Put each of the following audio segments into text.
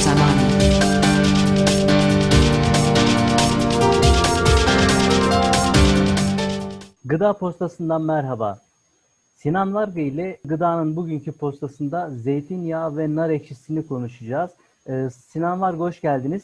zamanı. Gıda postasından merhaba. Sinan Varga ile gıdanın bugünkü postasında zeytinyağı ve nar ekşisini konuşacağız. Ee, Sinan Varga hoş geldiniz.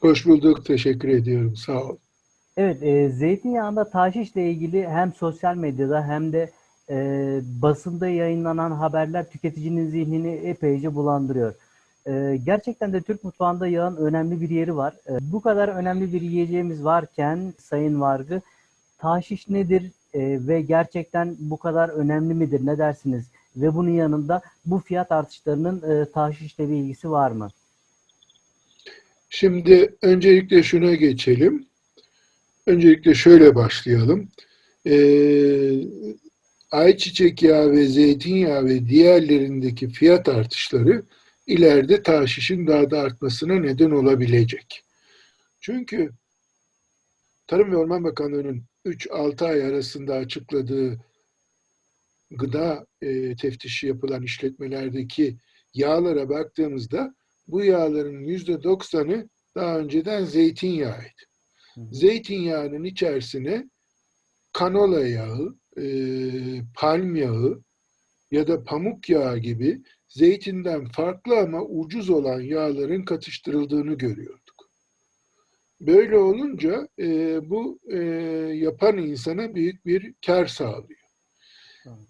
Hoş bulduk. Teşekkür ediyorum. Sağ ol. Evet, e, zeytinyağında tahşişle ilgili hem sosyal medyada hem de e, basında yayınlanan haberler tüketicinin zihnini epeyce bulandırıyor. E, gerçekten de Türk mutfağında yağın önemli bir yeri var. E, bu kadar önemli bir yiyeceğimiz varken Sayın Vargı, tahşiş nedir e, ve gerçekten bu kadar önemli midir? Ne dersiniz? Ve bunun yanında bu fiyat artışlarının e, bir ilgisi var mı? Şimdi öncelikle şuna geçelim. Öncelikle şöyle başlayalım. Ee, ayçiçek yağı ve zeytinyağı ve diğerlerindeki fiyat artışları ileride tahşişin daha da artmasına neden olabilecek. Çünkü Tarım ve Orman Bakanlığı'nın 3-6 ay arasında açıkladığı gıda e, teftişi yapılan işletmelerdeki yağlara baktığımızda bu yağların %90'ı daha önceden zeytinyağıydı. Hı. Zeytinyağının içerisine kanola yağı, e, palm yağı ya da pamuk yağı gibi zeytinden farklı ama ucuz olan yağların katıştırıldığını görüyorduk. Böyle olunca e, bu e, yapan insana büyük bir kar sağlıyor.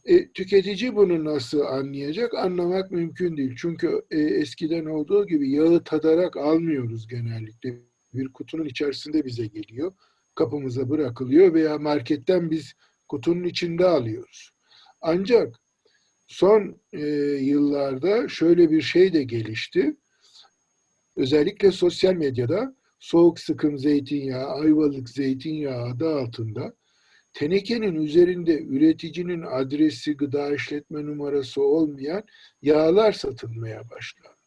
E, tüketici bunu nasıl anlayacak? Anlamak mümkün değil. Çünkü e, eskiden olduğu gibi yağı tadarak almıyoruz genellikle. Bir kutunun içerisinde bize geliyor. Kapımıza bırakılıyor veya marketten biz kutunun içinde alıyoruz. Ancak son e, yıllarda şöyle bir şey de gelişti. Özellikle sosyal medyada soğuk sıkım zeytinyağı, ayvalık zeytinyağı adı altında tenekenin üzerinde üreticinin adresi, gıda işletme numarası olmayan yağlar satılmaya başlandı.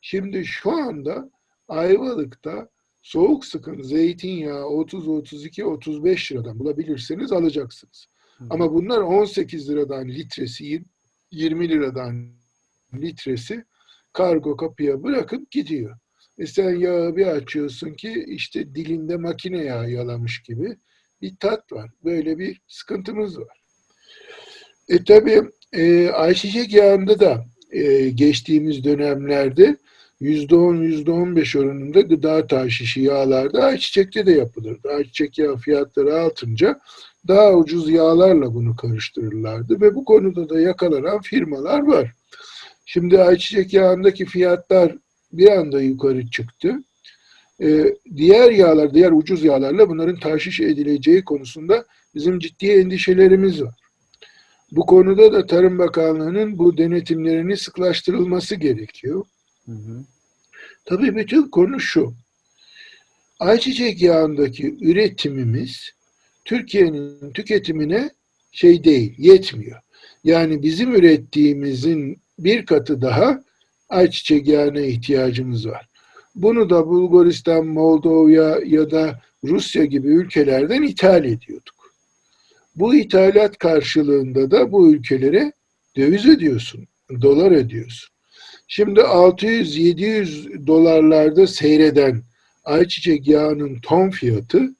Şimdi şu anda Ayvalık'ta soğuk sıkım zeytinyağı 30, 32, 35 liradan bulabilirseniz alacaksınız. Ama bunlar 18 liradan litresi, 20 liradan litresi kargo kapıya bırakıp gidiyor. E sen yağı bir açıyorsun ki işte dilinde makine yağı yalamış gibi bir tat var. Böyle bir sıkıntımız var. E tabi e, ayçiçek yağında da e, geçtiğimiz dönemlerde %10, %15 oranında gıda tahşişi yağlarda ayçiçekte de yapılırdı. Ayçiçek yağı fiyatları artınca daha ucuz yağlarla bunu karıştırırlardı ve bu konuda da yakalanan firmalar var. Şimdi ayçiçek yağındaki fiyatlar bir anda yukarı çıktı. Ee, diğer yağlar, diğer ucuz yağlarla bunların tahşiş edileceği konusunda bizim ciddi endişelerimiz var. Bu konuda da Tarım Bakanlığı'nın bu denetimlerini sıklaştırılması gerekiyor. Hı hı. Tabii bütün konu şu. Ayçiçek yağındaki üretimimiz Türkiye'nin tüketimine şey değil, yetmiyor. Yani bizim ürettiğimizin bir katı daha ayçiçek yağına ihtiyacımız var. Bunu da Bulgaristan, Moldova ya da Rusya gibi ülkelerden ithal ediyorduk. Bu ithalat karşılığında da bu ülkelere döviz ödüyorsun, dolar ödüyorsun. Şimdi 600-700 dolarlarda seyreden ayçiçek yağının ton fiyatı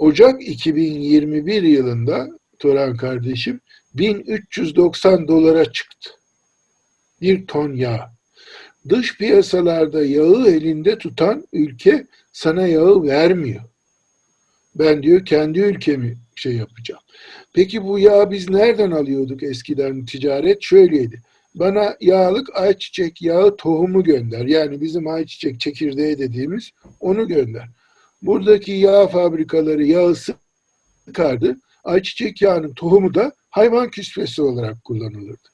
Ocak 2021 yılında Turan kardeşim 1390 dolara çıktı. Bir ton yağ. Dış piyasalarda yağı elinde tutan ülke sana yağı vermiyor. Ben diyor kendi ülkemi şey yapacağım. Peki bu yağı biz nereden alıyorduk eskiden ticaret? Şöyleydi. Bana yağlık ayçiçek yağı tohumu gönder. Yani bizim ayçiçek çekirdeği dediğimiz onu gönder. Buradaki yağ fabrikaları yağı sıkardı. Ayçiçek yağının tohumu da hayvan küspesi olarak kullanılırdı.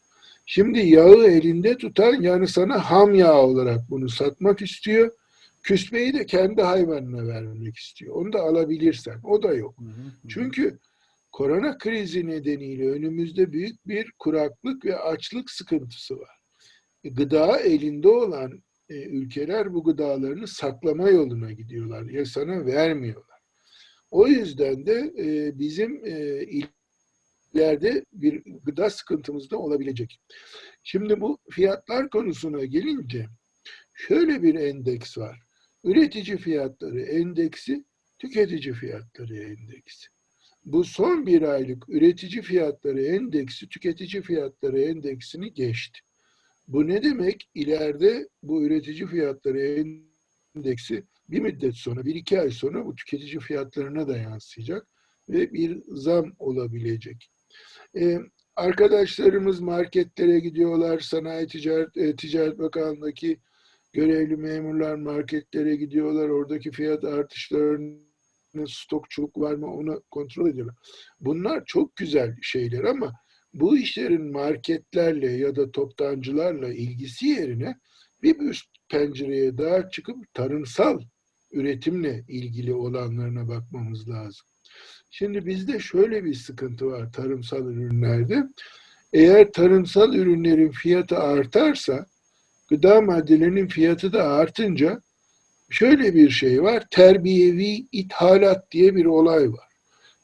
Şimdi yağı elinde tutan yani sana ham yağ olarak bunu satmak istiyor. Küspeyi de kendi hayvanına vermek istiyor. Onu da alabilirsen. O da yok. Hı hı hı. Çünkü korona krizi nedeniyle önümüzde büyük bir kuraklık ve açlık sıkıntısı var. E, Gıda elinde olan e, ülkeler bu gıdalarını saklama yoluna gidiyorlar. Ya sana vermiyorlar. O yüzden de e, bizim e, ileride bir gıda sıkıntımız da olabilecek. Şimdi bu fiyatlar konusuna gelince şöyle bir endeks var. Üretici fiyatları endeksi, tüketici fiyatları endeksi. Bu son bir aylık üretici fiyatları endeksi, tüketici fiyatları endeksini geçti. Bu ne demek? İleride bu üretici fiyatları endeksi bir müddet sonra, bir iki ay sonra bu tüketici fiyatlarına da yansıyacak ve bir zam olabilecek. Ee, arkadaşlarımız marketlere gidiyorlar, Sanayi Ticaret, e, Ticaret Bakanlığı'ndaki görevli memurlar marketlere gidiyorlar, oradaki fiyat artışlarını, stokçuluk var mı onu kontrol ediyorlar. Bunlar çok güzel şeyler ama bu işlerin marketlerle ya da toptancılarla ilgisi yerine bir üst pencereye daha çıkıp tarımsal üretimle ilgili olanlarına bakmamız lazım. Şimdi bizde şöyle bir sıkıntı var tarımsal ürünlerde. Eğer tarımsal ürünlerin fiyatı artarsa gıda maddelerinin fiyatı da artınca şöyle bir şey var. Terbiyevi ithalat diye bir olay var.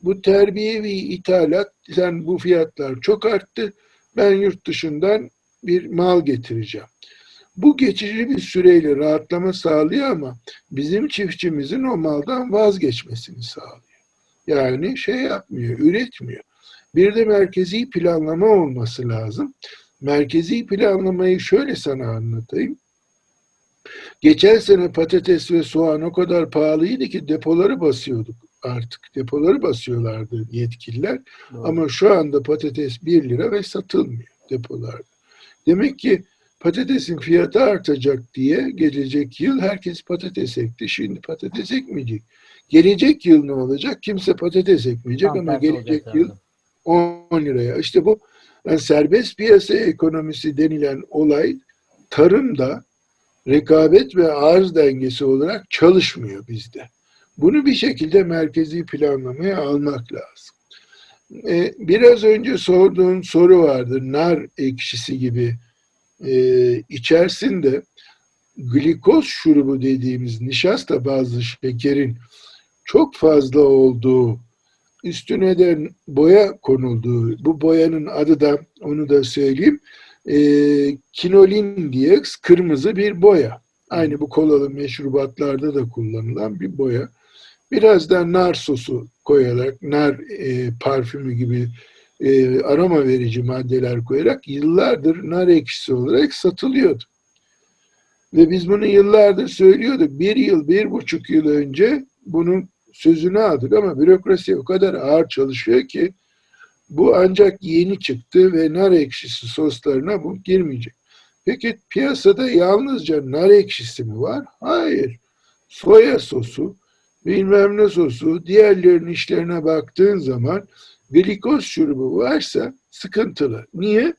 Bu terbiyevi ithalat sen bu fiyatlar çok arttı. Ben yurt dışından bir mal getireceğim. Bu geçici bir süreyle rahatlama sağlıyor ama bizim çiftçimizin o maldan vazgeçmesini sağlıyor. Yani şey yapmıyor, üretmiyor. Bir de merkezi planlama olması lazım. Merkezi planlamayı şöyle sana anlatayım. Geçen sene patates ve soğan o kadar pahalıydı ki depoları basıyorduk artık. Depoları basıyorlardı yetkililer. Doğru. Ama şu anda patates 1 lira ve satılmıyor depolarda. Demek ki patatesin fiyatı artacak diye gelecek yıl herkes patates ekti. Şimdi patates ekmeyecek. Gelecek yıl ne olacak? Kimse patates ekmeyecek Tam ama gelecek yıl zaten. 10 liraya. İşte bu yani serbest piyasa ekonomisi denilen olay tarımda rekabet ve arz dengesi olarak çalışmıyor bizde. Bunu bir şekilde merkezi planlamaya almak lazım. Ee, biraz önce sorduğun soru vardı. Nar ekşisi gibi e, içerisinde glikoz şurubu dediğimiz nişasta bazlı şekerin çok fazla olduğu üstüne de boya konulduğu, bu boyanın adı da onu da söyleyeyim, e, kinolin diye kırmızı bir boya. Aynı bu kolalı meşrubatlarda da kullanılan bir boya. Biraz da nar sosu koyarak, nar e, parfümü gibi e, aroma verici maddeler koyarak yıllardır nar ekşisi olarak satılıyordu. Ve biz bunu yıllardır söylüyorduk. Bir yıl, bir buçuk yıl önce bunun sözünü aldık ama bürokrasi o kadar ağır çalışıyor ki bu ancak yeni çıktı ve nar ekşisi soslarına bu girmeyecek. Peki piyasada yalnızca nar ekşisi mi var? Hayır. Soya sosu, bilmem ne sosu, diğerlerinin işlerine baktığın zaman glikoz şurubu varsa sıkıntılı. Niye?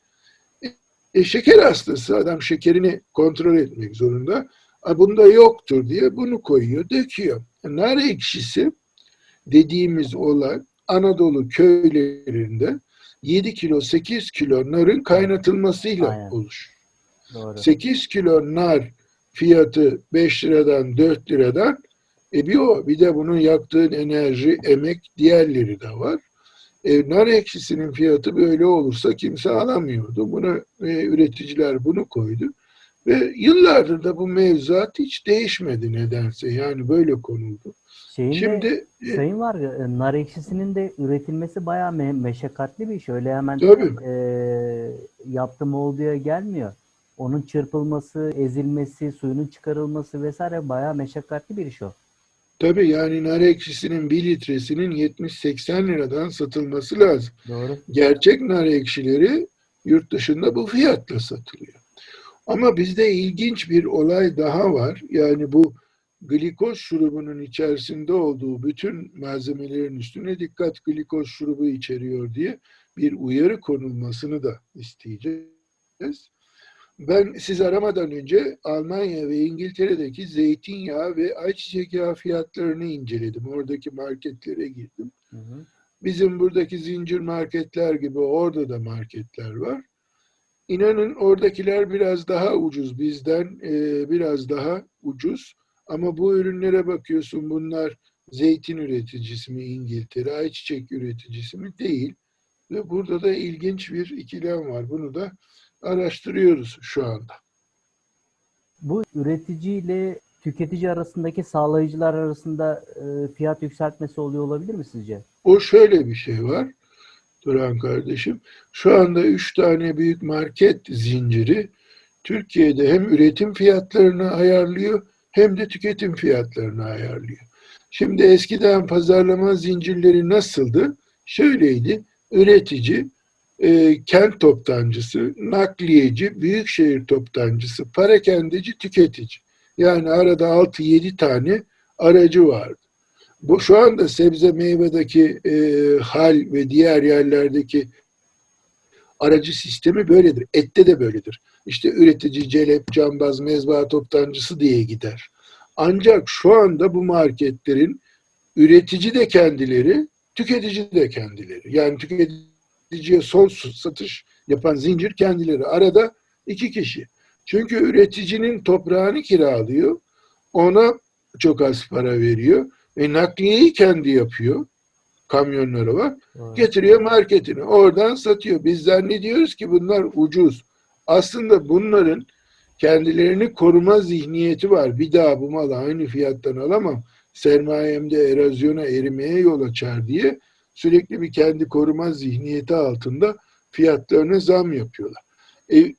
E, şeker hastası adam şekerini kontrol etmek zorunda. A, bunda yoktur diye bunu koyuyor, döküyor. Nar ekşisi dediğimiz olay Anadolu köylerinde 7 kilo 8 kilo narın kaynatılmasıyla Aynen. oluşur. Doğru. 8 kilo nar fiyatı 5 liradan 4 liradan e bir o bir de bunun yaktığın enerji, emek diğerleri de var. E, nar ekşisinin fiyatı böyle olursa kimse alamıyordu. Buna e, üreticiler bunu koydu. Ve yıllardır da bu mevzuat hiç değişmedi nedense. Yani böyle konuldu. Şeyin de- Şimdi e, Sayın var ya, e, nar ekşisinin de üretilmesi bayağı me- meşakkatli bir iş. Öyle hemen Tabii. e, yaptım olduğu gelmiyor. Onun çırpılması, ezilmesi, suyunun çıkarılması vesaire bayağı meşakkatli bir iş o. tabii yani nar ekşisinin bir litresinin 70-80 liradan satılması lazım. Doğru. Gerçek nar ekşileri yurt dışında bu fiyatla satılıyor. Ama bizde ilginç bir olay daha var. Yani bu glikoz şurubunun içerisinde olduğu bütün malzemelerin üstüne dikkat glikoz şurubu içeriyor diye bir uyarı konulmasını da isteyeceğiz. Ben siz aramadan önce Almanya ve İngiltere'deki zeytinyağı ve ayçiçek yağı fiyatlarını inceledim. Oradaki marketlere girdim. Hı hı. Bizim buradaki zincir marketler gibi orada da marketler var. İnanın oradakiler biraz daha ucuz bizden e, biraz daha ucuz. Ama bu ürünlere bakıyorsun bunlar zeytin üreticisi mi İngiltere, ayçiçek üreticisi mi değil. Ve burada da ilginç bir ikilem var. Bunu da araştırıyoruz şu anda. Bu üretici ile tüketici arasındaki sağlayıcılar arasında e, fiyat yükseltmesi oluyor olabilir mi sizce? O şöyle bir şey var Duran kardeşim. Şu anda üç tane büyük market zinciri Türkiye'de hem üretim fiyatlarını ayarlıyor hem de tüketim fiyatlarını ayarlıyor. Şimdi eskiden pazarlama zincirleri nasıldı? Şöyleydi. Üretici, e, kent toptancısı, nakliyeci, büyükşehir toptancısı, parakendeci, tüketici. Yani arada 6-7 tane aracı vardı. Bu şu anda sebze meyvedeki e, hal ve diğer yerlerdeki aracı sistemi böyledir. Ette de böyledir. İşte üretici, celep, cambaz, mezba toptancısı diye gider. Ancak şu anda bu marketlerin üretici de kendileri, tüketici de kendileri. Yani tüketiciye son satış yapan zincir kendileri. Arada iki kişi. Çünkü üreticinin toprağını kiralıyor. Ona çok az para veriyor. Ve nakliyeyi kendi yapıyor. Kamyonları var. Doğru. Getiriyor marketine. Oradan satıyor. Biz zannediyoruz ki bunlar ucuz. Aslında bunların kendilerini koruma zihniyeti var. Bir daha bu malı aynı fiyattan alamam. Sermayemde erozyona, erimeye yol açar diye sürekli bir kendi koruma zihniyeti altında fiyatlarına zam yapıyorlar. E,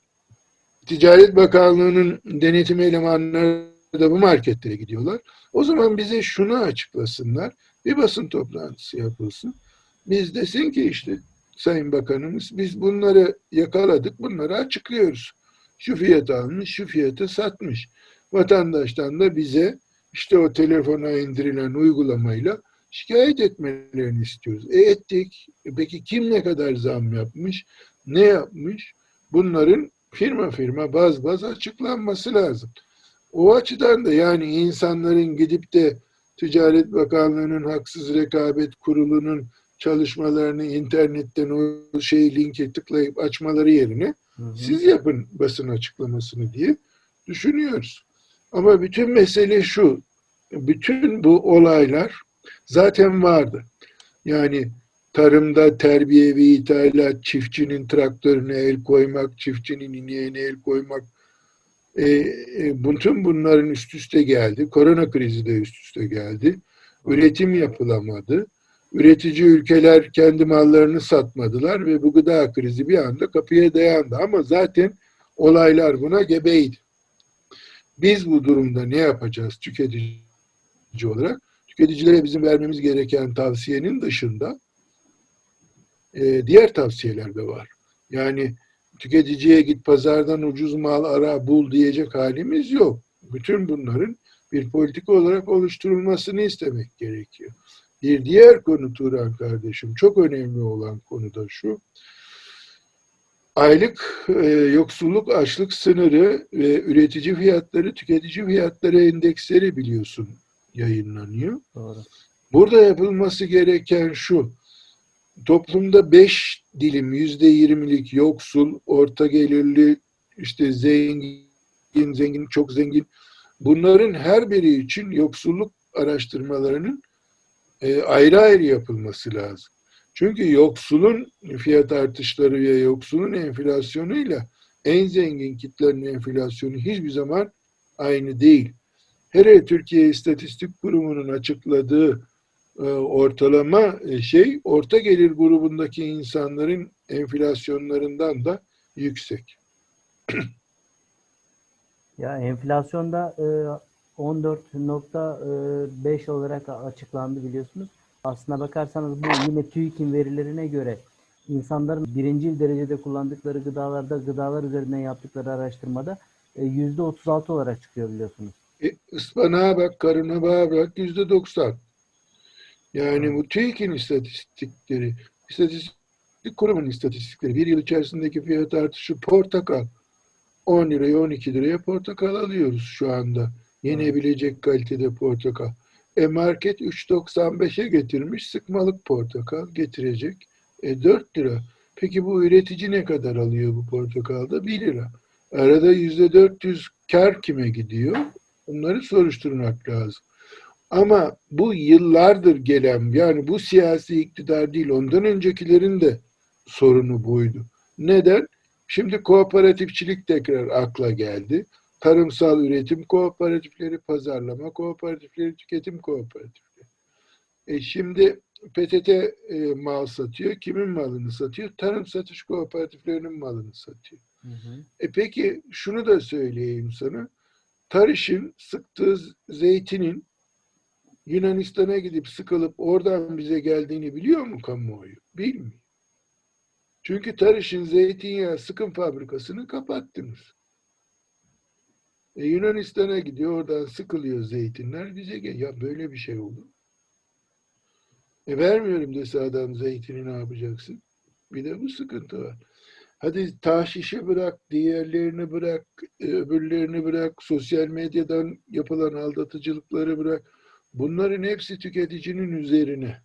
Ticaret Bakanlığı'nın denetim elemanları da bu marketlere gidiyorlar. O zaman bize şunu açıklasınlar. Bir basın toplantısı yapılsın. Biz desin ki işte Sayın Bakanımız biz bunları yakaladık, bunları açıklıyoruz. Şu fiyata almış, şu fiyata satmış. Vatandaştan da bize işte o telefona indirilen uygulamayla şikayet etmelerini istiyoruz. E ettik. E peki kim ne kadar zam yapmış? Ne yapmış? Bunların firma firma baz baz açıklanması lazım. O açıdan da yani insanların gidip de Ticaret Bakanlığı'nın haksız rekabet kurulunun çalışmalarını internetten o şeyi linke tıklayıp açmaları yerine Hı hı. siz yapın basın açıklamasını diye düşünüyoruz. Ama bütün mesele şu. Bütün bu olaylar zaten vardı. Yani tarımda terbiye ve ithalat, çiftçinin traktörüne el koymak, çiftçinin ineğine el koymak, e, e, bütün bunların üst üste geldi. Korona krizi de üst üste geldi. Üretim yapılamadı. Üretici ülkeler kendi mallarını satmadılar ve bu gıda krizi bir anda kapıya dayandı. Ama zaten olaylar buna gebeydi. Biz bu durumda ne yapacağız tüketici olarak? Tüketicilere bizim vermemiz gereken tavsiyenin dışında e, diğer tavsiyeler de var. Yani tüketiciye git pazardan ucuz mal ara bul diyecek halimiz yok. Bütün bunların bir politika olarak oluşturulmasını istemek gerekiyor. Bir diğer konu Turan kardeşim çok önemli olan konu da şu. Aylık e, yoksulluk açlık sınırı ve üretici fiyatları tüketici fiyatları endeksleri biliyorsun yayınlanıyor. Doğru. Burada yapılması gereken şu. Toplumda beş dilim yüzde yirmilik yoksul, orta gelirli, işte zengin, zengin, çok zengin. Bunların her biri için yoksulluk araştırmalarının e, ayrı ayrı yapılması lazım. Çünkü yoksulun fiyat artışları ve yoksulun enflasyonuyla en zengin kitlerin enflasyonu hiçbir zaman aynı değil. Hele Türkiye İstatistik Kurumu'nun açıkladığı e, ortalama e, şey orta gelir grubundaki insanların enflasyonlarından da yüksek. Ya enflasyonda e, 14.5 olarak açıklandı biliyorsunuz. Aslına bakarsanız bu yine TÜİK'in verilerine göre insanların birinci derecede kullandıkları gıdalarda gıdalar üzerinden yaptıkları araştırmada e, %36 olarak çıkıyor biliyorsunuz. E, ıspanağa bak, karına bak yüzde doksan. Yani bu TÜİK'in istatistikleri, istatistik kurumunun istatistikleri bir yıl içerisindeki fiyat artışı portakal 10 liraya 12 liraya portakal alıyoruz şu anda. Yenebilecek kalitede portakal. E market 3.95'e getirmiş sıkmalık portakal getirecek. E 4 lira. Peki bu üretici ne kadar alıyor bu portakalda? 1 lira. Arada %400 kar kime gidiyor? Bunları soruşturmak lazım. Ama bu yıllardır gelen yani bu siyasi iktidar değil ondan öncekilerin de sorunu buydu. Neden? Şimdi kooperatifçilik tekrar akla geldi. tarımsal üretim kooperatifleri, pazarlama kooperatifleri, tüketim kooperatifleri. E şimdi PTT e, mal satıyor. Kimin malını satıyor? Tarım satış kooperatiflerinin malını satıyor. Hı hı. E peki şunu da söyleyeyim sana. Tarış'ın sıktığı zeytinin Yunanistan'a gidip sıkılıp oradan bize geldiğini biliyor mu kamuoyu? Bilmiyor. Çünkü Tarış'ın zeytinyağı sıkım fabrikasını kapattınız. E Yunanistan'a gidiyor, oradan sıkılıyor zeytinler bize gel. Ya böyle bir şey olur. E vermiyorum dese adam zeytini ne yapacaksın? Bir de bu sıkıntı var. Hadi taşişi bırak, diğerlerini bırak, e, öbürlerini bırak, sosyal medyadan yapılan aldatıcılıkları bırak. Bunların hepsi tüketicinin üzerine.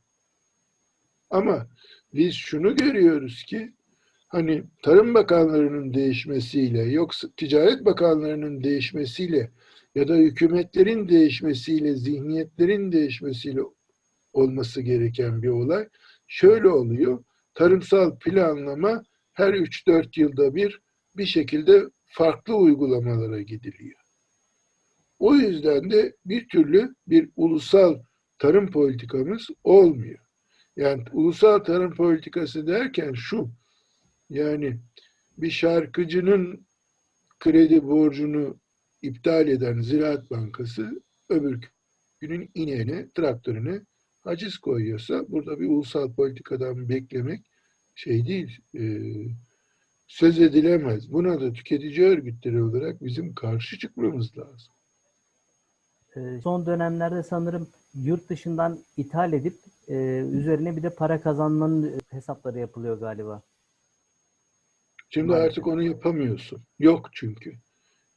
Ama biz şunu görüyoruz ki hani Tarım Bakanlarının değişmesiyle, yoksa Ticaret Bakanlarının değişmesiyle ya da hükümetlerin değişmesiyle, zihniyetlerin değişmesiyle olması gereken bir olay. Şöyle oluyor. Tarımsal planlama her 3-4 yılda bir bir şekilde farklı uygulamalara gidiliyor. O yüzden de bir türlü bir ulusal tarım politikamız olmuyor. Yani ulusal tarım politikası derken şu, yani bir şarkıcının kredi borcunu iptal eden Ziraat Bankası öbür günün ineğine, traktörüne haciz koyuyorsa burada bir ulusal politikadan beklemek şey değil, e, söz edilemez. Buna da tüketici örgütleri olarak bizim karşı çıkmamız lazım. Ee, Son dönemlerde sanırım yurt dışından ithal edip e, üzerine bir de para kazanmanın hesapları yapılıyor galiba. Şimdi artık onu yapamıyorsun. Yok çünkü.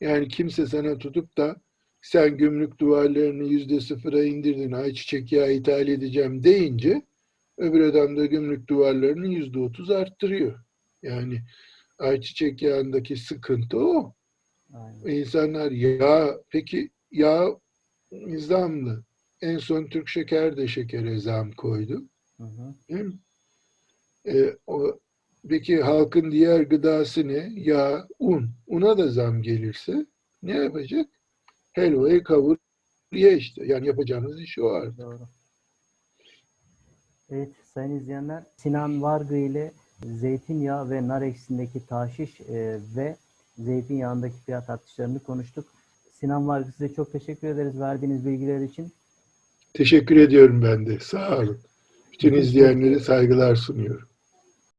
Yani kimse sana tutup da sen gümrük duvarlarını yüzde sıfıra indirdin, ayçiçek yağı ithal edeceğim deyince öbür adam da gümrük duvarlarını yüzde otuz arttırıyor. Yani ayçiçek yağındaki sıkıntı o. Aynen. İnsanlar ya peki yağ zamlı. En son Türk Şeker de şekere zam koydu. Hı hı. Değil mi? E, o, peki halkın diğer gıdası ne? Yağ, un. Una da zam gelirse ne yapacak? Helvayı kavur ye işte. Yani yapacağınız iş o artık. Doğru. Evet sayın izleyenler Sinan Vargı ile zeytinyağı ve nar ekşisindeki taşiş e, ve zeytinyağındaki fiyat artışlarını konuştuk. Sinan Vargı size çok teşekkür ederiz verdiğiniz bilgiler için. Teşekkür ediyorum ben de. Sağ olun. Bütün izleyenlere saygılar sunuyorum.